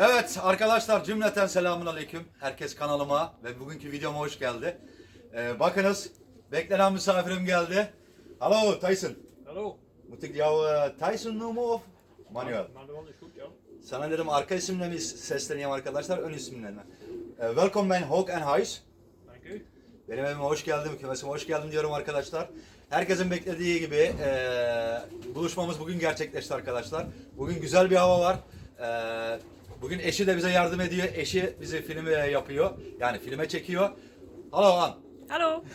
Evet arkadaşlar cümleten selamun aleyküm. Herkes kanalıma ve bugünkü videoma hoş geldi. Ee, bakınız beklenen misafirim geldi. Hallo Tyson. Hallo. Moet ik jou eh, Tyson noemen of Manuel? Sana dedim arka isimle mi sesleneyim arkadaşlar ön isimle mi? Ee, welkom ben Hawk and Huis. Dank u. Benim evime hoş geldin, kümesime hoş geldin diyorum arkadaşlar. Herkesin beklediği gibi eee, buluşmamız bugün gerçekleşti arkadaşlar. Bugün güzel bir hava var. Eee, bugün eşi de bize yardım ediyor. Eşi bizi filme yapıyor. Yani filme çekiyor. Alo Han. Hallo.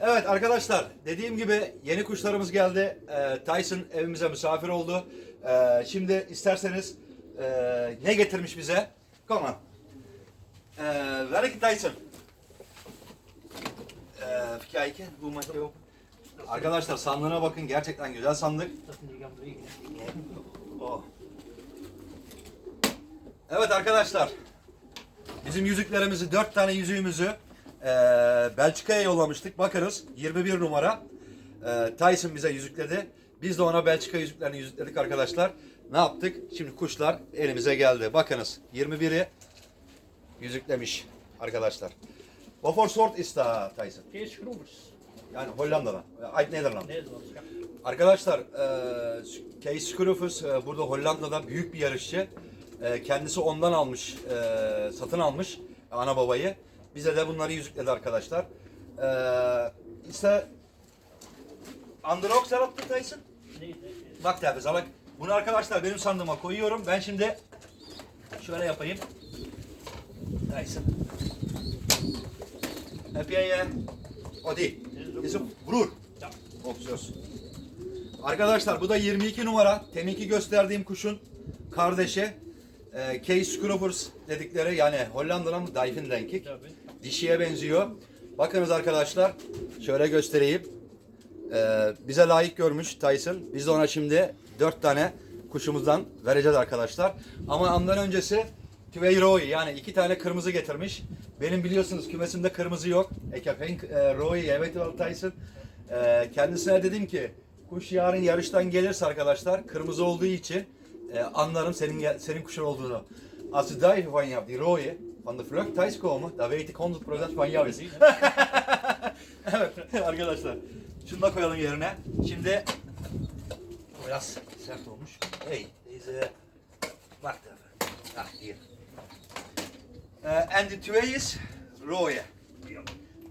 Evet arkadaşlar dediğim gibi yeni kuşlarımız geldi. Eee, Tyson evimize misafir oldu. Eee, şimdi isterseniz eee, ne getirmiş bize? Come on. Eee welke Tyson? Eee even kijken. Hoe maak je open? Arkadaşlar sandığına bakın gerçekten güzel sandık. İs. Oh. Evet arkadaşlar. Bizim yüzüklerimizi, dört tane yüzüğümüzü eee Belçika'ya yollamıştık. Bakınız 21 numara. Eee, Tyson bize yüzükledi. Biz de ona Belçika yüzüklerini yüzükledik arkadaşlar. Ne yaptık? Şimdi kuşlar elimize geldi. Bakınız 21'i yüzüklemiş arkadaşlar. Wat voor soort is dat Tyson? Kees. Yani Hollanda'dan. Uit Nederland. Nederlands, ja. Arkadaşlar, e, Kees Scruffus e, burada Hollanda'da büyük bir yarışçı. E, kendisi ondan almış, e, satın almış ana babayı. Bize de bunları yüzükledi arkadaşlar. E, işte Underdog Serap'tı Tyson. Bak tabi salak. Bunu arkadaşlar benim sandığıma koyuyorum. Ben şimdi şöyle yapayım. Tyson. Eh, o değil. Broer. Ja. Opsiyoruz. Arkadaşlar bu da 22 numara. Teminki gösterdiğim kuşun kardeşi. E, Case Scrubbers dedikleri yani Hollanda'nın Denkik. Tabii. Dişiye benziyor. Bakınız arkadaşlar. Şöyle göstereyim. Ee, bize layık görmüş Tyson. Biz de ona şimdi 4 tane kuşumuzdan vereceğiz arkadaşlar. Ama ondan öncesi Twee Roy yani iki tane kırmızı getirmiş. Benim biliyorsunuz kümesimde kırmızı yok. Geen e, Roy, evet Tyson. Ee, kendisine dedim ki kuş yarın yarıştan gelirse arkadaşlar kırmızı olduğu için e, anlarım senin senin kuşun olduğunu. Als de duiven van jou, die rode, van de vlucht thuis komen, dan weet ik 100% van jou is. evet arkadaşlar. Şunu da koyalım yerine. Şimdi biraz sert olmuş. Hey, deze wacht even. Ah, hier. Ee, en de twee is rode.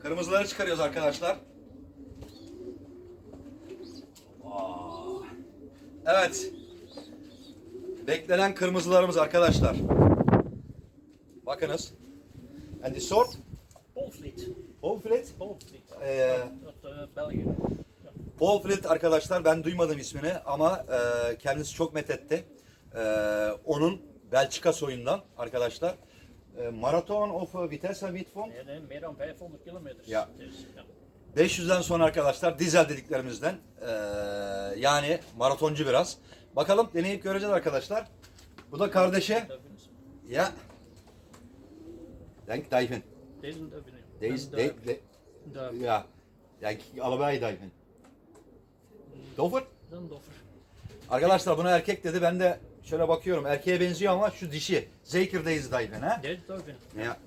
Kırmızıları çıkarıyoruz arkadaşlar. Evet. Beklenen kırmızılarımız arkadaşlar. Bakınız. En die soort Polvliet. Polvlet. Polvliet. Ee, uh, Flit arkadaşlar ben duymadım ismini ama e, kendisi çok methetti. E, onun Belçika soyundan arkadaşlar. E, maraton of Vitesse Witvon. Nee, nee, meer dan 500 kilometer. Ja. 500'den sonra arkadaşlar dizel dediklerimizden. E, yani maratoncu biraz. Bakalım deneyip göreceğiz arkadaşlar. Bu da kardeşi. Duivens. Ya. Denk. Deze, Een de, ja. Dat is een doffer. Arkadaşlar buna erkek dedi. Ben de şöyle bakıyorum. Erkeğe benziyor ama şu dişi. Zeker deze Dyven ha. Ya.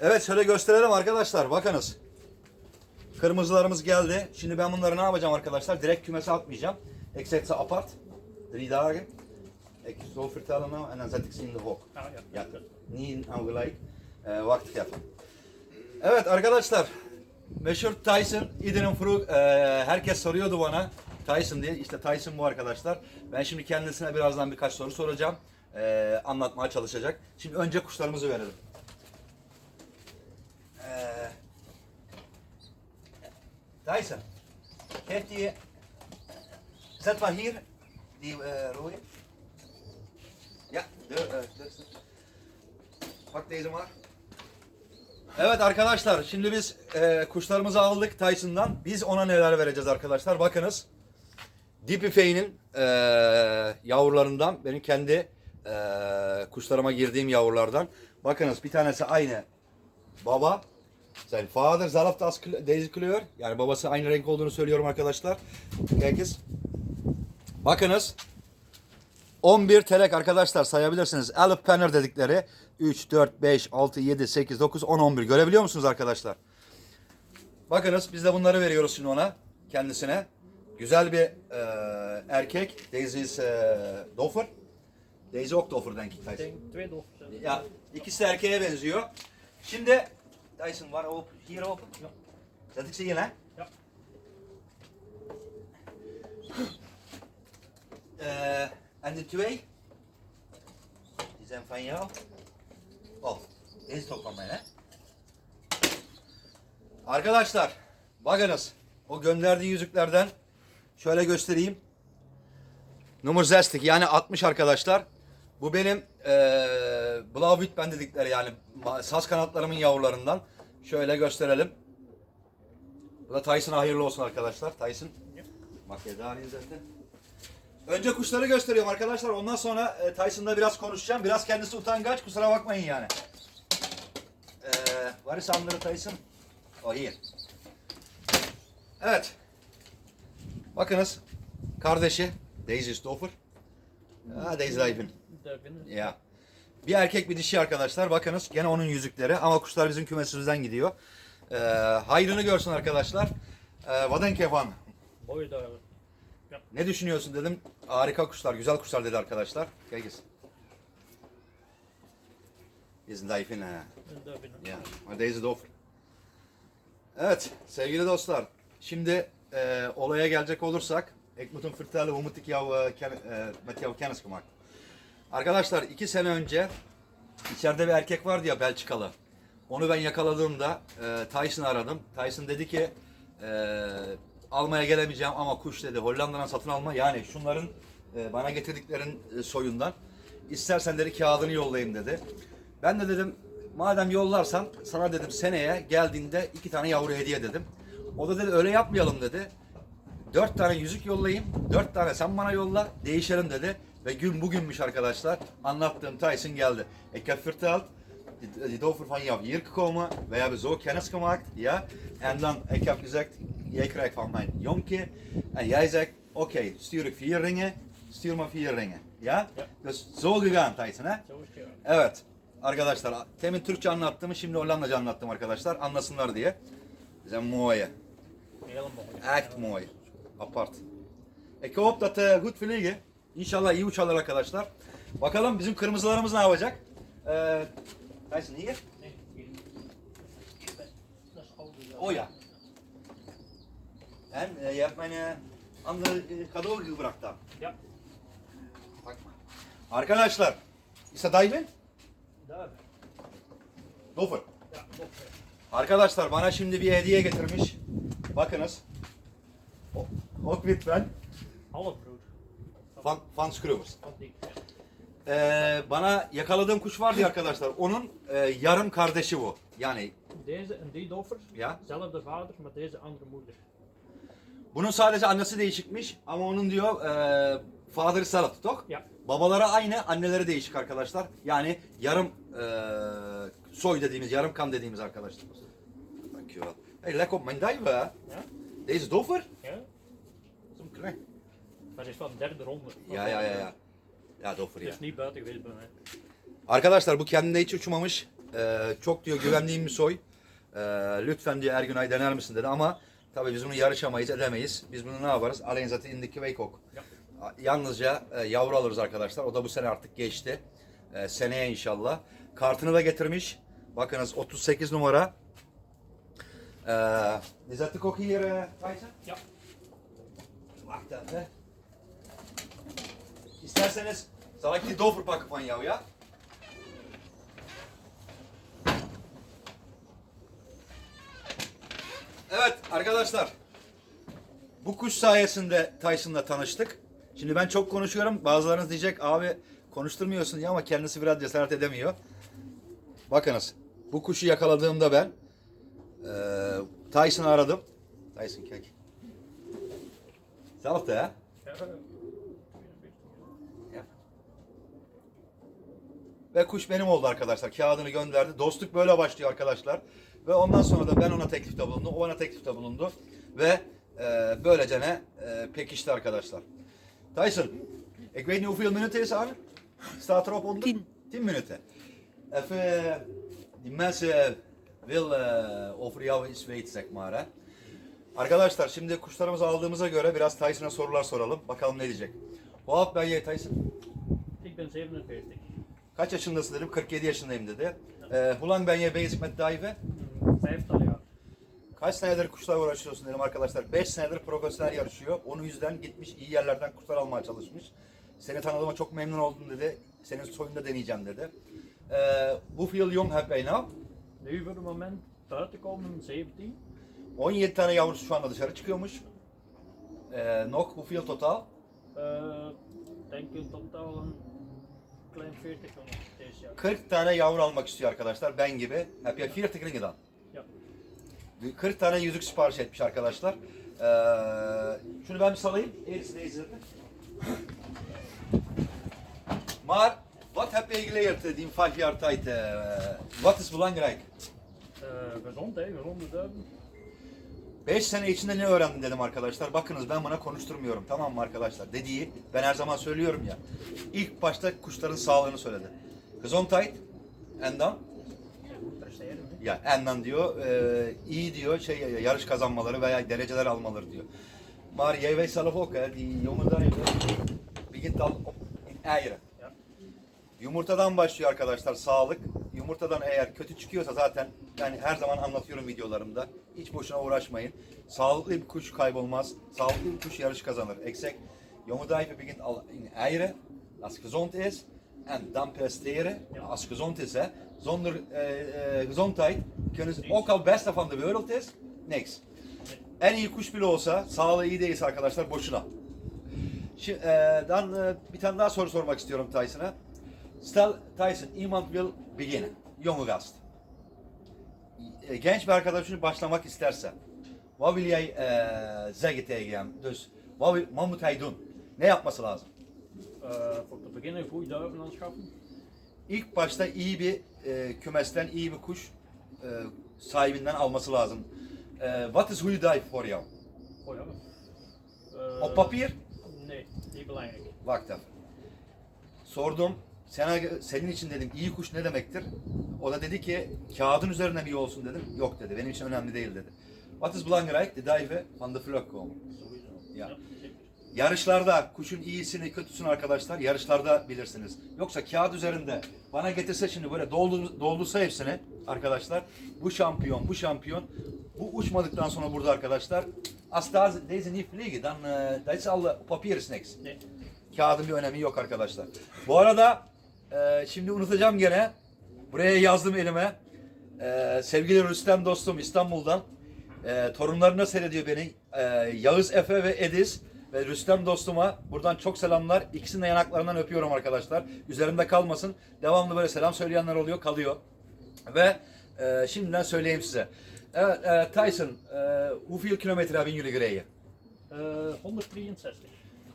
Evet şöyle gösterelim arkadaşlar. Bakınız. Kırmızılarımız geldi. Şimdi ben bunları ne yapacağım arkadaşlar? Direkt kümese atmayacağım. Ze apart. Drie dagen. Ik zo vertellen nou en dan zet ik ze in de hok. Ah ja. Ja, niet nou gelijk. Ee, wacht even. Evet arkadaşlar. Meşhur Tyson. İdinin Frug. herkes soruyordu bana. Tyson diye. İşte Tyson bu arkadaşlar. Ben şimdi kendisine birazdan birkaç soru soracağım. Ee, anlatmaya çalışacak. Şimdi önce kuşlarımızı verelim. Ee, Tyson. Heeft die... Zet maar hier. Die eh rode. Ja, de, eh, de- Bak deze maar. Evet arkadaşlar şimdi biz e, kuşlarımızı aldık Tyson'dan. Biz ona neler vereceğiz arkadaşlar. Bakınız. Dipifey'nin e, yavrularından benim kendi e, kuşlarıma girdiğim yavrulardan. Bakınız bir tanesi aynı baba. Vader zelf als kle- deze kleur. Yani babası aynı renk olduğunu söylüyorum arkadaşlar. Eens. Bakınız. 11 telek arkadaşlar sayabilirsiniz. Alıp penner dedikleri 3, 4, 5, 6, 7, 8, 9, 10, 11. Görebiliyor musunuz arkadaşlar? Bakınız biz de bunları veriyoruz şimdi ona. Kendisine. Güzel bir e, erkek. Daisy is e, Dofer. Daisy ook Dofer denk. Ya ikisi erkeğe benziyor. Şimdi Dyson var op, hier open. Ja. Zet ik ze Eh, en de twee, die zijn van jou. Oh, deze is ook van mij hè? Arkadaşlar, bakınız. O gönderdiği yüzüklerden şöyle göstereyim. Numara zestik yani 60 arkadaşlar. Bu benim eee Blauwit dedikleri yani saz kanatlarımın yavrularından. Şöyle gösterelim. Bu da Tyson'a hayırlı olsun arkadaşlar. Tyson. İyi zaten. Önce kuşları gösteriyorum arkadaşlar. Ondan sonra e, Tyson'da biraz konuşacağım. Biraz kendisi utangaç. Kusura bakmayın yani. Eee var is andere Tyson? Oh here. Evet. Bakınız. Kardeşi Daisy Stoffer. Ha Daisy winnaar. Ya. Bir erkek bir dişi arkadaşlar. Bakınız gene onun yüzükleri. Ama kuşlar bizim kümesimizden gidiyor. Ee, hayrını görsün arkadaşlar. Ee, wat denk je van? Mooie daar. Ne düşünüyorsun dedim. Harika kuşlar, güzel kuşlar dedi arkadaşlar. Kijk eens. Is een dijf in. eh. De winnaar. Ja, maar deze dofer. Evet sevgili dostlar. Şimdi e, olaya gelecek olursak. Ik moet hem vertellen hoe moet ik jou, e, e, met jou kennis gemaakt. Arkadaşlar iki sene önce içeride bir erkek vardı ya Belçikalı. Onu ben yakaladığımda e, Tyson'ı aradım. Tyson dedi ki e, almaya gelemeyeceğim ama kuş dedi Hollanda'dan satın alma. Yani şunların e, bana getirdiklerin e, soyundan. İstersen dedi kağıdını yollayayım dedi. Ben de dedim madem yollarsan sana dedim seneye geldiğinde iki tane yavru hediye dedim. O da dedi öyle yapmayalım dedi. Dört tane yüzük yollayayım. Dört tane sen bana yolla. Değişelim dedi. Ve gün bugünmüş arkadaşlar. Anlattığım Tyson geldi. Ik heb verteld. Die, dover van jou hier gekomen. We hebben zo kennis gemaakt. Ja. En dan, ik heb gezegd. Jij krijgt van mijn jonkie. En jij zegt. Oké, stuur ik vier ringen. Stuur maar vier ringen. Ja? Ja. Dus zo gegaan Tyson ja. Evet. Arkadaşlar temin Türkçe anlattığımı şimdi Hollandaca anlattım arkadaşlar. Anlasınlar diye. Bize mooi. Echt mooi. Apart. Ik hoop dat eh goed vliegen. İnşallah iyi uçarlar arkadaşlar. Bakalım bizim kırmızılarımız ne yapacak? Ee, Tyson hier. Nee, hier. Dat is oude. ja. Oh ja. En hebt mijn eh, andere cadeau gebracht dan. Ja, Bak maar. Arkadaşlar. Is dat Daimin? daar. Dofer. Ja. Arkadaşlar bana şimdi bir hediye getirmiş. Bakınız. O- Ook lütfen. Half brood. Van, van. Ja. Ee, bana yakaladığım kuş vardı ya arkadaşlar. Onun e, yarım kardeşi bu. Yani Deze en die doffer. Ja. Zelfde vader, maar deze andere moeder. Bunun sadece annesi değişikmiş ama onun diyor e, father salad toch? Ja. Babaları aynı, anneleri değişik arkadaşlar. Yani yarım e, soy dediğimiz, yarım kan dediğimiz arkadaşlar. Dankjewel. Hey, lekker mijn duiven. Ja? Deze doffer? Ja? Zo'n klein. Maar die is van de derde ronde. Ja, ja, ja, ja. Ja, doffer ja. is niet buiten geweest bij mij. Arkadaşlar bu kendine hiç uçmamış. Ee, çok diyor güvendiğim bir soy. Ee, lütfen diyor Ergünay dener misin dedi ama tabii biz bunu yarışamayız edemeyiz. Biz bunu ne yaparız? Alleen zaten indiki. Ja. Yalnızca e, yavru alırız arkadaşlar. O da bu sene artık geçti. Ee, seneye inşallah. Kartını da getirmiş. Bakınız 38 numara. Ee, is dat ook hier, uh, Tyson? Ja. Wacht even. İsterseniz ik die dover pakken van jou ya? Evet arkadaşlar. Bu kuş sayesinde Tyson'la tanıştık. Şimdi ben çok konuşuyorum. Bazılarınız diyecek abi konuşturmuyorsun ya ama kendisi biraz cesaret edemiyor. Bakınız. Bu kuşu yakaladığımda ben eee Tyson'ı aradım. Tyson. Zelfde hè? Ja. Ya. Ve kuş benim oldu arkadaşlar. Kağıdını gönderdi. Dostluk böyle başlıyor arkadaşlar. Ve ondan sonra da ben ona teklifte bulundum. O bana teklifte bulundu. Ve e, böylece ne e, pekişti arkadaşlar. Tyson, Ik weet niet hoeveel minuten is aan. Staat erop onder? Tien. 10 minuten. Even, die mensen willen eh, over jou iets weten zeg maar hè. Arkadaşlar şimdi kuşlarımızı aldığımıza göre biraz Tyson'a sorular soralım. Bakalım ne diyecek. Oud ben je Tyson? Ik ben 47. Kaç yaşındasın dedim. 47 yaşındayım dedi. Hoe lang ben je bezig met diven? Kaç senedir kuşlarla uğraşıyorsun dedim arkadaşlar. 5 senedir profesyonel yarışıyor. Onun yüzden gitmiş iyi yerlerden kuşlar almaya çalışmış. Seni tanıdığıma çok memnun oldum dedi. Senin soyunda deneyeceğim dedi. Ee, hoeveel jong heb jij nou? Nu voor het moment buiten komen 17. 17 tane yavrusu şu anda dışarı çıkıyormuş. Ee, nog hoeveel totaal? Uh, denk in totaal een klein 40 jongen deze jaar. 40 tane yavru almak istiyor arkadaşlar ben gibi. Heb je 40 ringen Ja. 40 tane yüzük sipariş etmiş arkadaşlar. Ee, şunu ben bir salayım. Eğrisi değilse. Maar wat heb je geleerd eh, die vijf jaar tijd? eh, wat is belangrijk? Gezond hè, gezonde duiven. 5 sene içinde ne öğrendin dedim arkadaşlar. Bakınız ben buna konuşturmuyorum tamam mı arkadaşlar? Dediği ben her zaman söylüyorum ya. İlk başta kuşların sağlığını söyledi. Gezondheid en dan Hè. Ya Endan diyor e, iyi diyor şey yarış kazanmaları veya dereceler almaları diyor. Maar jij weet zelf ook hè, die jongen daar begint al op in eieren. Ja. Yumurtadan başlıyor arkadaşlar sağlık. Yumurtadan eğer kötü çıkıyorsa zaten yani her zaman anlatıyorum videolarımda. Hiç boşuna uğraşmayın. Sağlıklı bir kuş kaybolmaz. Sağlıklı bir kuş yarış kazanır. Exakt. Jonge duiven begint al in eieren. Als het gezond is. En dan presteren. Ja. Als het gezond is hè. Zonder eh, gezondheid kunnen ze ook al beste van de wereld is. Niks. En iyi kuş olsa sağlığı iyi değilse arkadaşlar boşuna. Şimdi, dan eh, bir tane daha soru sormak istiyorum Tyson'a. Stel Tyson, iemand wil beginnen. Jonge gast. Eh, Genç bir arkadaşın başlamak isterse. Wat wil jij eh, zeggen tegen hem? Dus wat, wil- wat moet hij? Ne yapması lazım? Voor te beginnen goede duiven aanschaffen. İlk başta iyi bir e, kümesten iyi bir kuş e, sahibinden alması lazım. E, what is goede dive voor jou? Oh ja. Uh, Op papier? Nee, niet belangrijk. Even. Sordum. Sana, senin için dedim iyi kuş ne demektir? O da dedi ki kağıdın üzerine mi iyi olsun dedim. Yok dedi. Benim için önemli değil dedi. What is belangrijk? De dive van de vlog komen. Sowieso. Ja. zeker. Yarışlarda kuşun iyisini kötüsünü arkadaşlar yarışlarda bilirsiniz. Yoksa kağıt üzerinde bana getirse şimdi böyle doldur, doldursa hepsini arkadaşlar bu şampiyon bu şampiyon bu uçmadıktan sonra burada arkadaşlar daar deze niet vliegen dan uh, dat is al eh, papier. Nee. Kağıdın bir önemi yok arkadaşlar. Bu arada e, şimdi unutacağım gene. Buraya yazdım elime. E, sevgili Rüstem dostum İstanbul'dan. E, torunlarına seyrediyor beni. E, Yağız Efe ve Ediz. Ve Rüstem dostuma buradan çok selamlar. İkisinin de yanaklarından öpüyorum arkadaşlar. Üzerimde kalmasın. Devamlı böyle selam söyleyenler oluyor, kalıyor. Ve e, şimdiden söyleyeyim size. Evet, e, Tyson, e, hoeveel kilometre hebben jullie gereden? Uh, 163.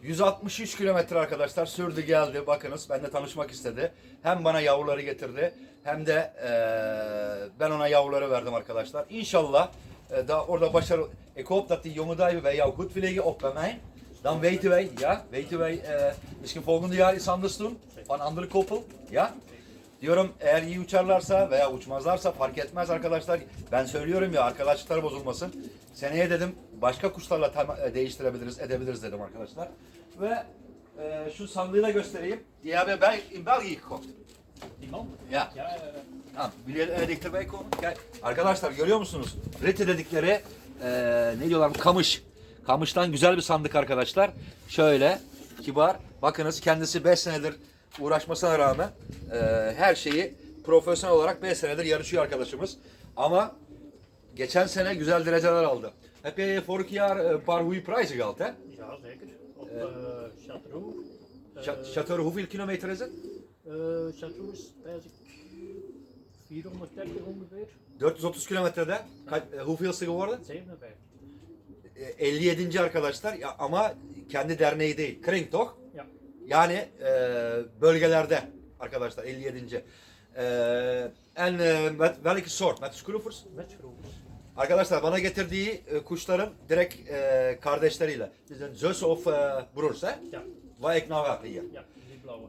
163 kilometre arkadaşlar sürdü geldi bakınız ben de tanışmak istedi. Hem bana yavruları getirdi hem de eee, ben ona yavruları verdim arkadaşlar. İnşallah eee, da orada başarı. Ik hoop dat die jonge duiven bij jou goed vliegen of bij mij. Dan weten wij, ja, weten wij eee, misschien volgende jaar iets anders doen. Van andere koppel, ja. Diyorum eğer iyi uçarlarsa veya uçmazlarsa fark etmez arkadaşlar. Ben söylüyorum ya arkadaşlıklar bozulmasın. Seneye dedim başka kuşlarla tam- e, değiştirebiliriz, edebiliriz dedim arkadaşlar. Ve e, şu sandığı da göstereyim. Die hebben wij in België gekocht. Ja, ja, ja. Tamam. Gel. Arkadaşlar görüyor musunuz? Reti dedikleri e, ne diyorlar? Kamış. Kamıştan güzel bir sandık arkadaşlar. Şöyle kibar. Bakınız kendisi 5 senedir uğraşmasına rağmen e, her şeyi profesyonel olarak 5 senedir yarışıyor arkadaşımız. Ama geçen sene güzel dereceler aldı. Je vorig jaar paar goede prijzen gehad hè? Ja, zeker. Op uh, Chateau. Uh, Ch- Chateau hoeveel kilometer is het? uh, Chateau is ik 430 ongeveer. 430 kilometrede. Ka- e, hoeveelste geworden? 57. E, 57. arkadaşlar ya ama kendi derneği değil. Kring? Ja. Yani e, bölgelerde arkadaşlar 57. E, en e, welke soort? Met scroefers? Wetschroevers. Arkadaşlar bana getirdiği e, kuşların direkt e, kardeşleriyle. Bizim zus of e? Ja, die blauwe.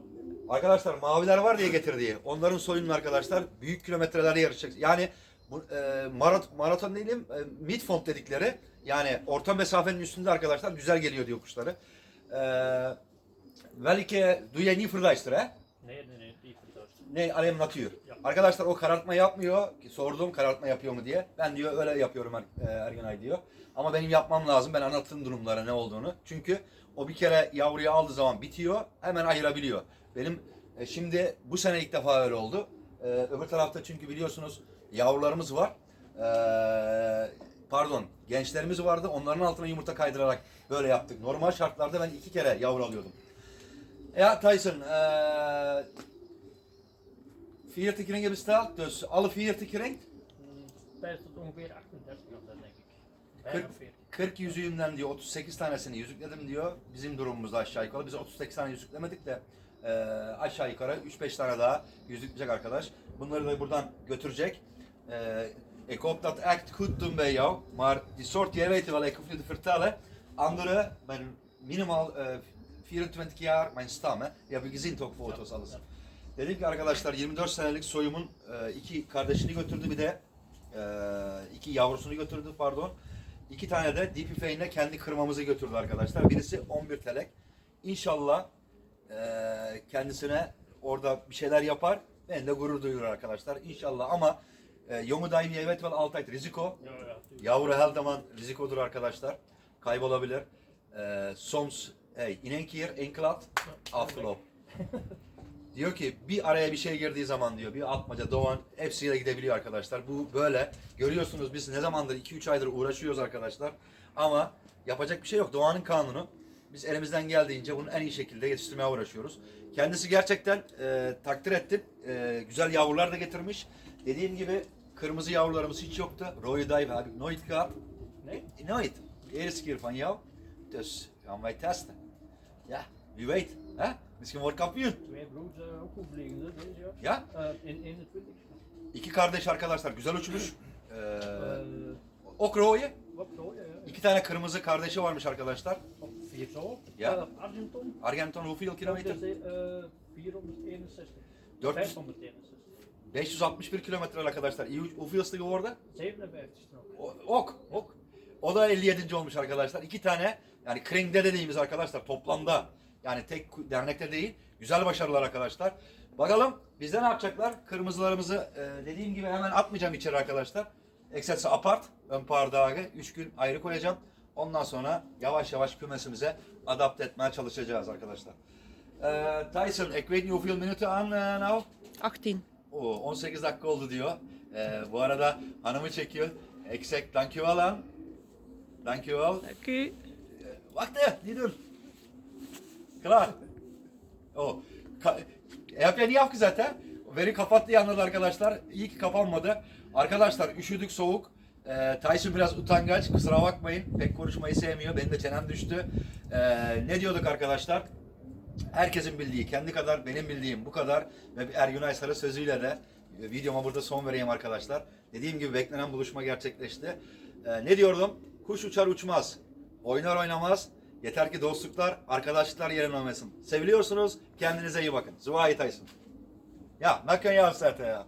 Arkadaşlar maviler var diye getirdiği. Onların soyunun arkadaşlar büyük kilometrelerde yarışacak. Yani bu e, marat, maraton değilim, e, midfont dedikleri yani orta mesafenin üstünde arkadaşlar güzel geliyor diyor kuşları. E, Velike duye ni fırdaştır he? Nee, die verduist. Ne alem natıyor. Ya. Arkadaşlar o karartma yapmıyor. Sordum karartma yapıyor mu diye. Ben diyor öyle yapıyorum Er- e, Ergenay diyor. Ama benim yapmam lazım. Ben anlatırım durumlara ne olduğunu. Çünkü o bir kere yavruyu aldığı zaman bitiyor. Hemen ayırabiliyor. Benim e, şimdi bu sene ilk defa öyle oldu. E, öbür tarafta çünkü biliyorsunuz yavrularımız var. E, pardon gençlerimiz vardı. Onların altına yumurta kaydırarak böyle yaptık. Normal şartlarda ben iki kere yavru alıyordum. Ja, Tyson. eh 40 kringen bestaat, dus alle 40 kring. Mm, Bij tot ongeveer 38 of dat denk ik. Kırk- Bijna 40. 40 yüzüğünden diyor 38 tanesini yüzükledim diyor. Bizim durumumuzda aşağı yukarı. Biz 38 tane yüzüklemedik de eh, aşağı yukarı 3-5 tane daha yüzükleyecek arkadaş. Bunları da buradan götürecek. Eh, ik hoop dat echt goed doen bij jou. Maar die soort, jij weet wel, ik hoef je te vertellen. Andere, ben minimaal eh, 24 jaar, mijn stam, hè. Die heb ik gezien toch, foto's, alles. Dedim ki arkadaşlar 24 senelik soyumun e, iki kardeşini götürdü bir de e, iki yavrusunu götürdü pardon. İki tane de DP Fane'le kendi kırmamızı götürdü arkadaşlar. Birisi 11 telek. İnşallah e, kendisine orada bir şeyler yapar. Ben de gurur duyuyor arkadaşlar. İnşallah ama e, Yomu Daimi evet vel Altay Riziko. Yavru her zaman rizikodur arkadaşlar. Kaybolabilir. Ee, soms hey, in klat afgelopen. diyor ki bir araya bir şey girdiği zaman diyor bir atmaca doğan hepsiyle gidebiliyor arkadaşlar. Bu böyle. Görüyorsunuz biz ne zamandır 2-3 aydır uğraşıyoruz arkadaşlar. Ama yapacak bir şey yok. Doğanın kanunu. Biz elimizden geldiğince bunu en iyi şekilde yetiştirmeye uğraşıyoruz. Kendisi gerçekten e, takdir ettim. E, güzel yavrular da getirmiş. Dediğim gibi kırmızı yavrularımız hiç yoktu. Roy Dive heb ik nooit gehad. Nee? Nooit. De eerste keer van jou. Dus gaan wij testen. Ja, wie weet. Hè? Misschien wordt kampioen. Twee broers ook goed vliegende deze jaar. Ja? İn 21. İki kardeş arkadaşlar güzel uçmuş. Ee, ok ja. İki tane kırmızı kardeşi varmış arkadaşlar. Op 4 zo. Ja. Uh, Argenton. Argenton hoeveel kilometer? Dat is, uh, 461. Dört- 561. 561 kilometre arkadaşlar. İyi hoeveelste geworden? 57 strook. O- Ok, ok. O da 57. olmuş arkadaşlar. İki tane yani kringde dediğimiz arkadaşlar toplamda yani tek ku- dernekte değil. Güzel başarılar arkadaşlar. Bakalım bizde ne yapacaklar? Kırmızılarımızı e, dediğim gibi hemen atmayacağım içeri arkadaşlar. Eksetse apart, ön pardağı 3 gün ayrı koyacağım. Ondan sonra yavaş yavaş kümesimize adapte etmeye çalışacağız arkadaşlar. E, Tyson, ik weet niet hoeveel minuten aan e, nou? 18. Oo, 18 dakika oldu diyor. Ee, bu arada hanımı çekiyor. Eksek dankjewel aan. Dankjewel. Dank u. Wacht even, niet doen. Klaar. Oh. Ka- heb jij niet afgezet hè? Veri kapattı yalnız arkadaşlar. İyi ki kapanmadı. Arkadaşlar üşüdük soğuk. Ee, Tyson biraz utangaç. Kusura bakmayın. Pek konuşmayı sevmiyor. Benim de çenem düştü. Ee, ne diyorduk arkadaşlar? Herkesin bildiği, kendi kadar benim bildiğim bu kadar ve bir Ergün Aysar'ın sözüyle de e, videoma burada son vereyim arkadaşlar. Dediğim gibi beklenen buluşma gerçekleşti. Ee, ne diyordum? Kuş uçar uçmaz, oynar oynamaz. Yeter ki dostluklar, arkadaşlıklar yerine olmasın. Seviliyorsunuz, kendinize iyi bakın. Tyson. Ja, dan kan je afzetten ja.